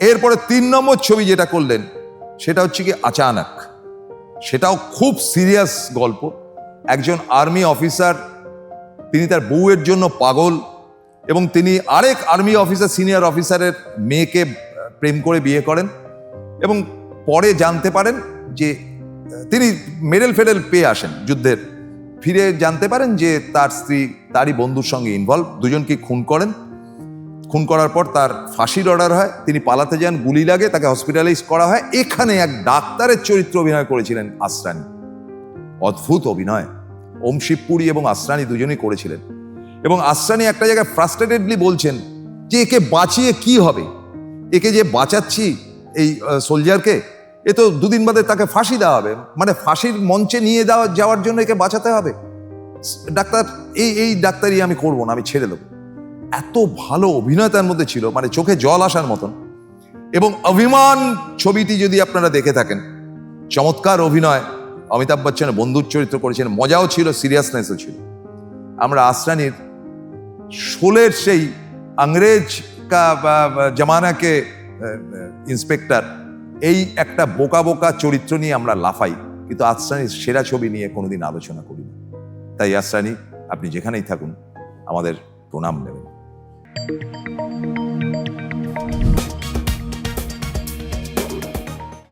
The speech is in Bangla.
এরপরে তিন নম্বর ছবি যেটা করলেন, সেটা হচ্ছে কি আচানক। সেটাও খুব সিরিয়াস গল্প। একজন আর্মি অফিসার তিনি তার বউয়ের জন্য পাগল এবং তিনি আরেক আর্মি অফিসার সিনিয়র অফিসারের মেয়েকে প্রেম করে বিয়ে করেন এবং পরে জানতে পারেন যে, তিনি মেডেল ফেডেল পেয়ে আসেন যুদ্ধের। ফিরে জানতে পারেন যে তার স্ত্রী, তারই বন্ধুর সঙ্গে ইনভলভ দুজনকে খুন করেন। খুন করার পর তার ফাঁসির অর্ডার হয়, তিনি পালাতে যান, গুলি লাগে, তাকে হসপিটালাইজ করা হয়। এখানে এক ডাক্তারের চরিত্র অভিনয় করেছিলেন আসরানি অদ্ভুত অভিনয়। ওম শিবপুরি এবং আসরানি দুজনেই করেছিলেন। এবং আসরানি একটা জায়গায় ফ্রাস্ট্রেটেডলি বলছেন যে, একে বাঁচিয়ে কি হবে? একে যে বাঁচাচ্ছি এই সোলজারকে এ তো দুদিন বাদে তাকে ফাঁসি দেওয়া হবে। মানে ফাঁসির মঞ্চে নিয়ে দেওয়া যাওয়ার জন্য একে বাঁচাতে হবে? ডাক্তার, এই এই ডাক্তারই আমি করব না, আমি ছেড়ে দেবো। এত ভালো অভিনয় তার মধ্যে ছিল মানে চোখে জল আসার মতন। এবং অভিমান ছবিটি যদি আপনারা দেখে থাকেন, চমৎকার অভিনয়। অমিতাভ বচ্চনের বন্ধুর চরিত্র করেছেন, মজাও ছিল সিরিয়াসনেসও ছিল। আমরা আসরানির শোলের সেই আংরেজ কা জামানাকে ইন্সপেক্টর এই একটা বোকা বোকা চরিত্র নিয়ে আমরা লাফাই। কিন্তু আসরানির সেরা ছবি নিয়ে কোনোদিন আলোচনা করি না। তাই আসরানি আপনি যেখানেই থাকুন, আমাদের প্রণাম নেবেন। Música